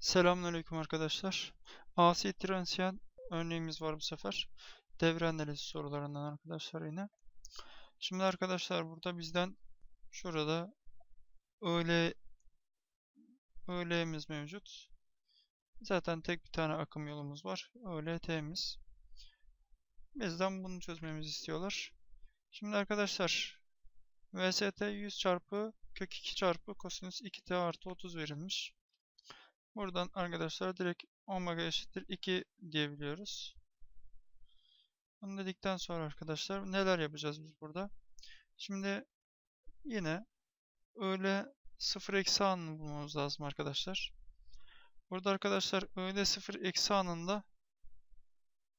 Selamünaleyküm arkadaşlar. AC diferansiyel örneğimiz var bu sefer. Devre analizi sorularından arkadaşlar yine. Şimdi arkadaşlar burada bizden şurada öyle öğlemiz mevcut. Zaten tek bir tane akım yolumuz var. ÖLT'miz. Bizden bunu çözmemizi istiyorlar. Şimdi arkadaşlar VST 100 çarpı kök 2 çarpı kosinüs 2t artı 30 verilmiş. Buradan arkadaşlar direkt omega eşittir 2 diyebiliyoruz. Bunu dedikten sonra arkadaşlar neler yapacağız biz burada? Şimdi yine öyle 0 eksi anını bulmamız lazım arkadaşlar. Burada arkadaşlar öyle 0 eksi anında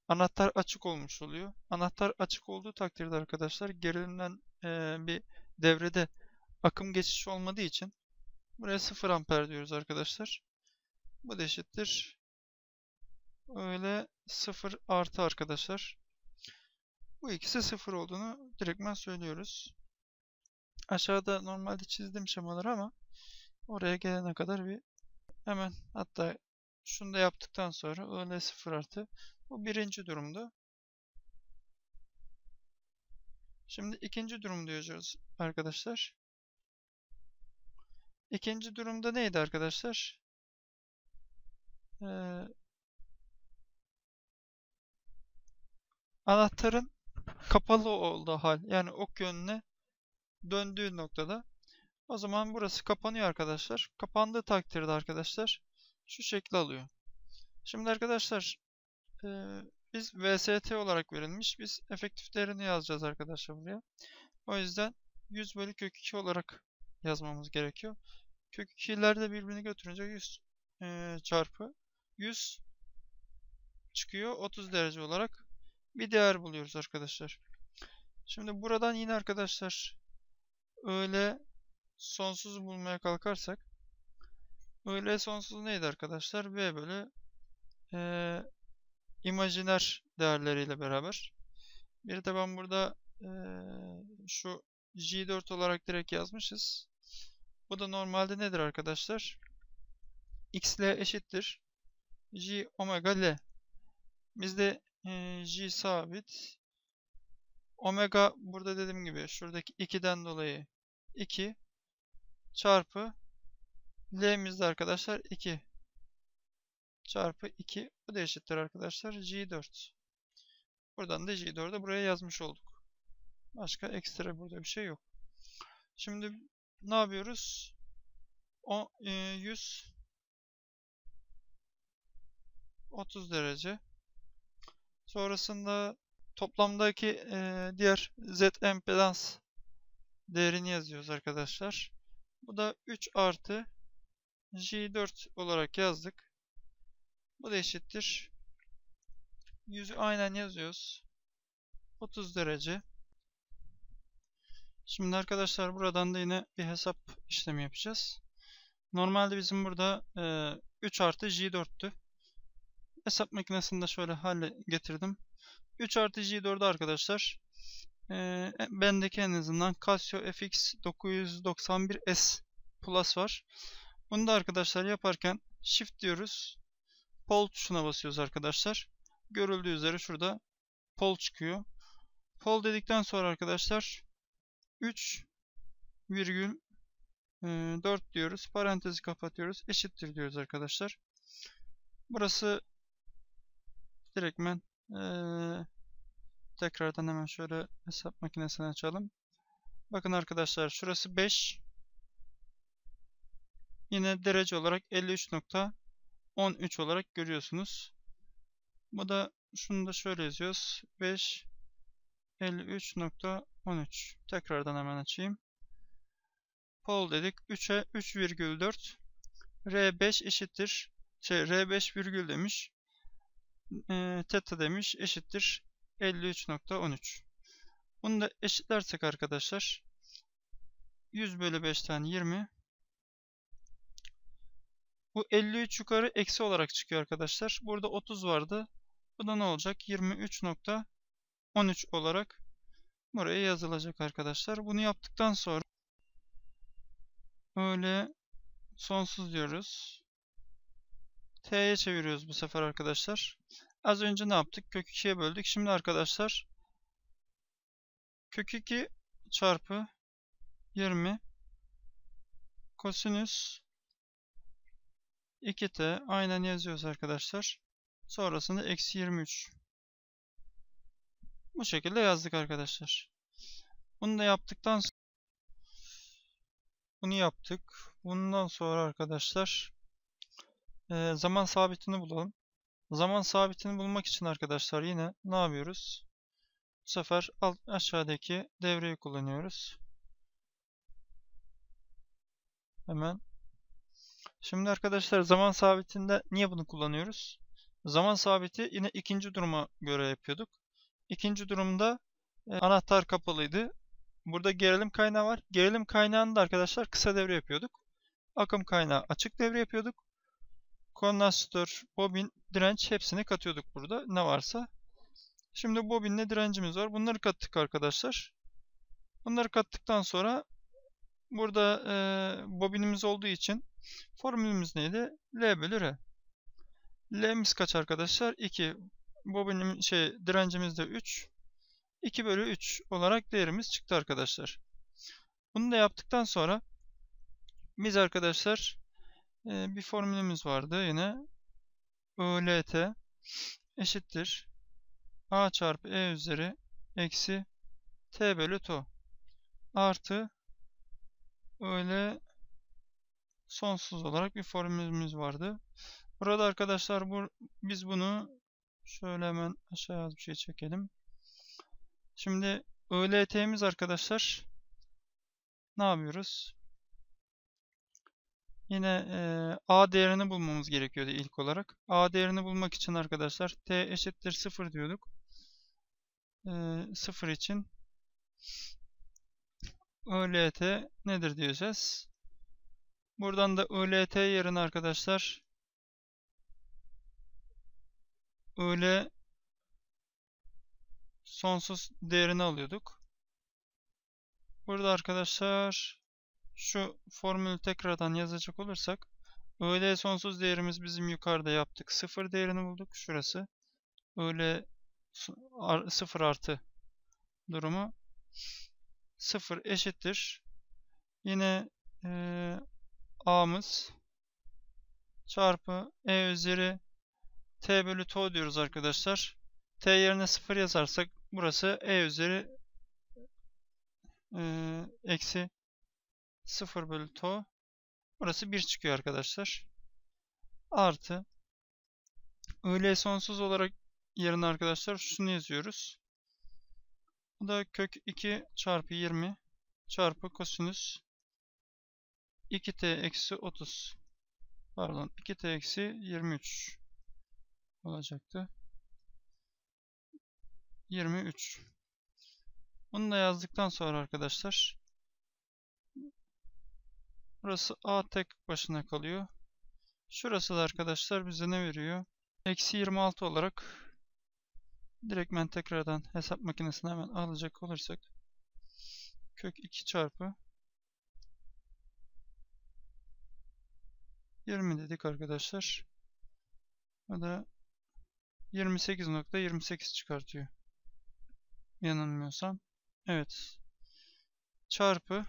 anahtar açık olmuş oluyor. Anahtar açık olduğu takdirde arkadaşlar gerilimden e, bir devrede akım geçişi olmadığı için buraya 0 amper diyoruz arkadaşlar. Bu da eşittir. Öyle 0 artı arkadaşlar. Bu ikisi 0 olduğunu direktmen söylüyoruz. Aşağıda normalde çizdim şemaları ama oraya gelene kadar bir hemen hatta şunu da yaptıktan sonra öyle 0 artı. Bu birinci durumda. Şimdi ikinci durum diyoruz arkadaşlar. İkinci durumda neydi arkadaşlar? Ee, anahtarın kapalı olduğu hal yani ok yönüne döndüğü noktada o zaman burası kapanıyor arkadaşlar. Kapandığı takdirde arkadaşlar şu şekli alıyor. Şimdi arkadaşlar e, biz VST olarak verilmiş. Biz efektif değerini yazacağız arkadaşlar buraya. O yüzden 100 bölü kök 2 olarak yazmamız gerekiyor. Kök 2'ler de birbirini götürünce 100 e, çarpı 100 çıkıyor. 30 derece olarak bir değer buluyoruz arkadaşlar. Şimdi buradan yine arkadaşlar öyle sonsuz bulmaya kalkarsak öyle sonsuz neydi arkadaşlar? V bölü e, imajiner değerleriyle beraber. Bir de ben burada e, şu J4 olarak direkt yazmışız. Bu da normalde nedir arkadaşlar? X ile eşittir. J omega L. Bizde e, J sabit. Omega burada dediğim gibi şuradaki 2'den dolayı 2 çarpı L'mizde arkadaşlar 2 çarpı 2 bu da eşittir arkadaşlar J4. Buradan da J4'ü buraya yazmış olduk. Başka ekstra burada bir şey yok. Şimdi ne yapıyoruz? O, e, 100 30 derece. Sonrasında toplamdaki e, diğer Z impedans değerini yazıyoruz arkadaşlar. Bu da 3 artı J4 olarak yazdık. Bu da eşittir. Yüzü aynen yazıyoruz. 30 derece. Şimdi arkadaşlar buradan da yine bir hesap işlemi yapacağız. Normalde bizim burada e, 3 artı J4'tü. Hesap makinesinde şöyle hale getirdim. 3 artı J4'ü arkadaşlar. E, bendeki en azından Casio FX 991S Plus var. Bunu da arkadaşlar yaparken Shift diyoruz. Pol tuşuna basıyoruz arkadaşlar. Görüldüğü üzere şurada pol çıkıyor. Pol dedikten sonra arkadaşlar 3 virgül 4 diyoruz. Parantezi kapatıyoruz. Eşittir diyoruz arkadaşlar. Burası direktmen ee, tekrardan hemen şöyle hesap makinesini açalım. Bakın arkadaşlar şurası 5. Yine derece olarak 53.13 olarak görüyorsunuz. Bu da şunu da şöyle yazıyoruz. 5 53.13 tekrardan hemen açayım. Pol dedik. 3'e 3,4 R5 eşittir. Şey R5 virgül demiş. E, teta demiş eşittir 53.13. Bunu da eşitlersek arkadaşlar 100 bölü 5 tane 20 bu 53 yukarı eksi olarak çıkıyor arkadaşlar. Burada 30 vardı. Bu da ne olacak? 23.13 olarak buraya yazılacak arkadaşlar. Bunu yaptıktan sonra öyle sonsuz diyoruz. T'ye çeviriyoruz bu sefer arkadaşlar. Az önce ne yaptık? Kök 2'ye böldük. Şimdi arkadaşlar kök 2 çarpı 20 kosinüs 2t aynen yazıyoruz arkadaşlar. Sonrasında eksi 23. Bu şekilde yazdık arkadaşlar. Bunu da yaptıktan sonra bunu yaptık. Bundan sonra arkadaşlar e, zaman sabitini bulalım. Zaman sabitini bulmak için arkadaşlar yine ne yapıyoruz? Bu sefer alt, aşağıdaki devreyi kullanıyoruz. Hemen. Şimdi arkadaşlar zaman sabitinde niye bunu kullanıyoruz? Zaman sabiti yine ikinci duruma göre yapıyorduk. İkinci durumda e, anahtar kapalıydı. Burada gerilim kaynağı var. Gerilim kaynağında arkadaşlar kısa devre yapıyorduk. Akım kaynağı açık devre yapıyorduk. Kondansatör, bobin, direnç hepsini katıyorduk burada ne varsa. Şimdi bobinle direncimiz var. Bunları kattık arkadaşlar. Bunları kattıktan sonra burada e, bobinimiz olduğu için formülümüz neydi? L bölü R. L'miz kaç arkadaşlar? 2. Bobinim şey direncimiz de 3. 2 bölü 3 olarak değerimiz çıktı arkadaşlar. Bunu da yaptıktan sonra biz arkadaşlar e, bir formülümüz vardı yine. ILT eşittir A çarpı E üzeri eksi T bölü TO artı öyle sonsuz olarak bir formülümüz vardı. Burada arkadaşlar bu, biz bunu şöyle hemen aşağıya bir şey çekelim. Şimdi ÖLT'miz arkadaşlar ne yapıyoruz? Yine e, A değerini bulmamız gerekiyordu ilk olarak. A değerini bulmak için arkadaşlar T eşittir 0 diyorduk. E, 0 için ÖLT nedir diyeceğiz. Buradan da ÖLT yerine arkadaşlar öyle sonsuz değerini alıyorduk. Burada arkadaşlar şu formülü tekrardan yazacak olursak öyle sonsuz değerimiz bizim yukarıda yaptık. Sıfır değerini bulduk. Şurası. Öyle sıfır artı durumu sıfır eşittir. Yine e, a'mız çarpı e üzeri t bölü to diyoruz arkadaşlar. t yerine 0 yazarsak burası e üzeri e, eksi 0 bölü to. Burası 1 çıkıyor arkadaşlar. Artı öyle sonsuz olarak yerine arkadaşlar şunu yazıyoruz. Bu da kök 2 çarpı 20 çarpı kosinüs 2t eksi 30 pardon 2t eksi 23 olacaktı. 23 bunu da yazdıktan sonra arkadaşlar burası a tek başına kalıyor. Şurası da arkadaşlar bize ne veriyor? Eksi 26 olarak direkt ben tekrardan hesap makinesine hemen alacak olursak kök 2 çarpı 20 dedik arkadaşlar. O da 28.28 çıkartıyor. Yanılmıyorsam. Evet. Çarpı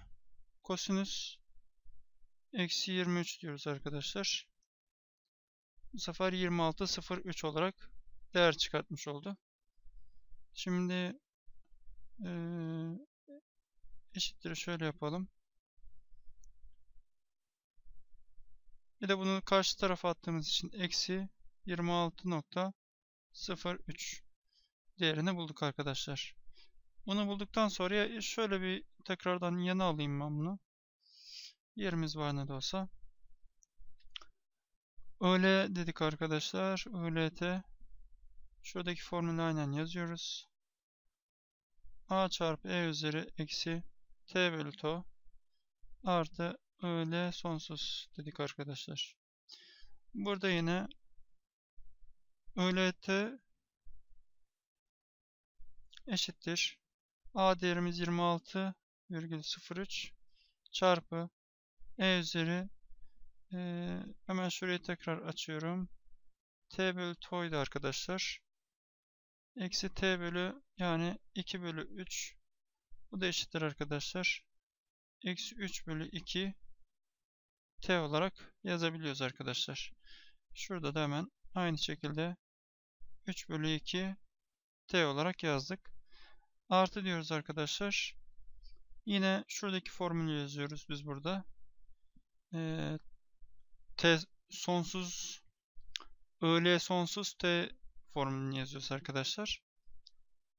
kosinüs eksi 23 diyoruz arkadaşlar. Bu sefer 26.03 olarak değer çıkartmış oldu. Şimdi ee, eşittir şöyle yapalım. Bir de bunu karşı tarafa attığımız için eksi 26.03 değerini bulduk arkadaşlar. Bunu bulduktan sonra şöyle bir tekrardan yana alayım ben bunu. Yerimiz var ne de olsa. Öyle dedik arkadaşlar. ÖLT. Şuradaki formülü aynen yazıyoruz. A çarpı E üzeri eksi T bölü to artı öyle sonsuz dedik arkadaşlar. Burada yine öğlet eşittir. A değerimiz 26,03 çarpı E üzeri e, hemen şurayı tekrar açıyorum. t bölü to'ydu arkadaşlar. Eksi t bölü yani 2 bölü 3. Bu da eşittir arkadaşlar. Eksi 3 bölü 2 t olarak yazabiliyoruz arkadaşlar. Şurada da hemen aynı şekilde 3 bölü 2 t olarak yazdık. Artı diyoruz arkadaşlar. Yine şuradaki formülü yazıyoruz biz burada. Ee, t sonsuz öğle sonsuz t formülünü yazıyoruz arkadaşlar.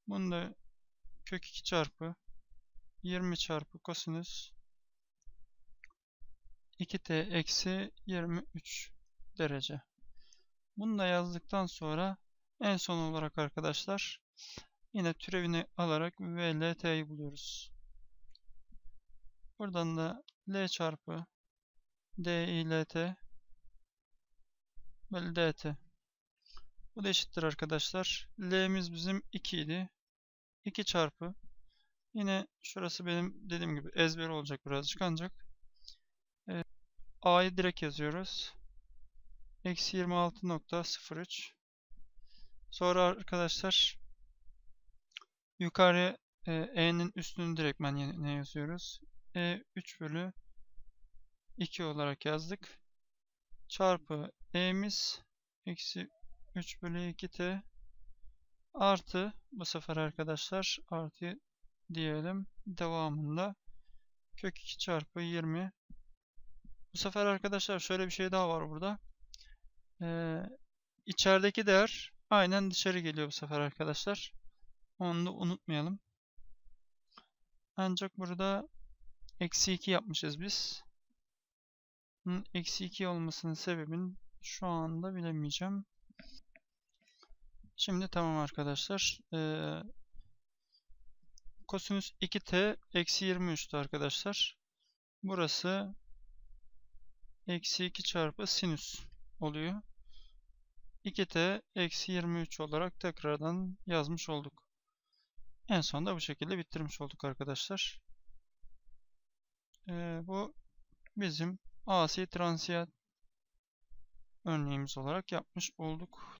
Bunu da kök 2 çarpı 20 çarpı kosinüs 2t eksi 23 derece. Bunu da yazdıktan sonra en son olarak arkadaşlar yine türevini alarak v l t'yi buluyoruz. Buradan da L çarpı D I L T bölü dt. Bu da eşittir arkadaşlar. L'miz bizim 2 idi. 2 çarpı. Yine şurası benim dediğim gibi ezber olacak birazcık ancak. E, A'yı direkt yazıyoruz. Eksi 26.03 Sonra arkadaşlar yukarı e, E'nin üstünü direktmen ne yazıyoruz. E 3 bölü 2 olarak yazdık. Çarpı E'miz eksi 3 bölü 2T artı bu sefer arkadaşlar artı diyelim devamında kök 2 çarpı 20 bu sefer arkadaşlar şöyle bir şey daha var burada. Ee, içerideki değer aynen dışarı geliyor bu sefer arkadaşlar. Onu da unutmayalım. Ancak burada Eksi 2 yapmışız biz. Eksi 2 olmasının sebebini şu anda bilemeyeceğim. Şimdi tamam arkadaşlar. Ee, kosinüs 2t eksi 23'tü arkadaşlar. Burası eksi 2 çarpı sinüs oluyor. 2t eksi 23 olarak tekrardan yazmış olduk. En sonunda bu şekilde bitirmiş olduk arkadaşlar. Ee, bu bizim AC transient örneğimiz olarak yapmış olduk.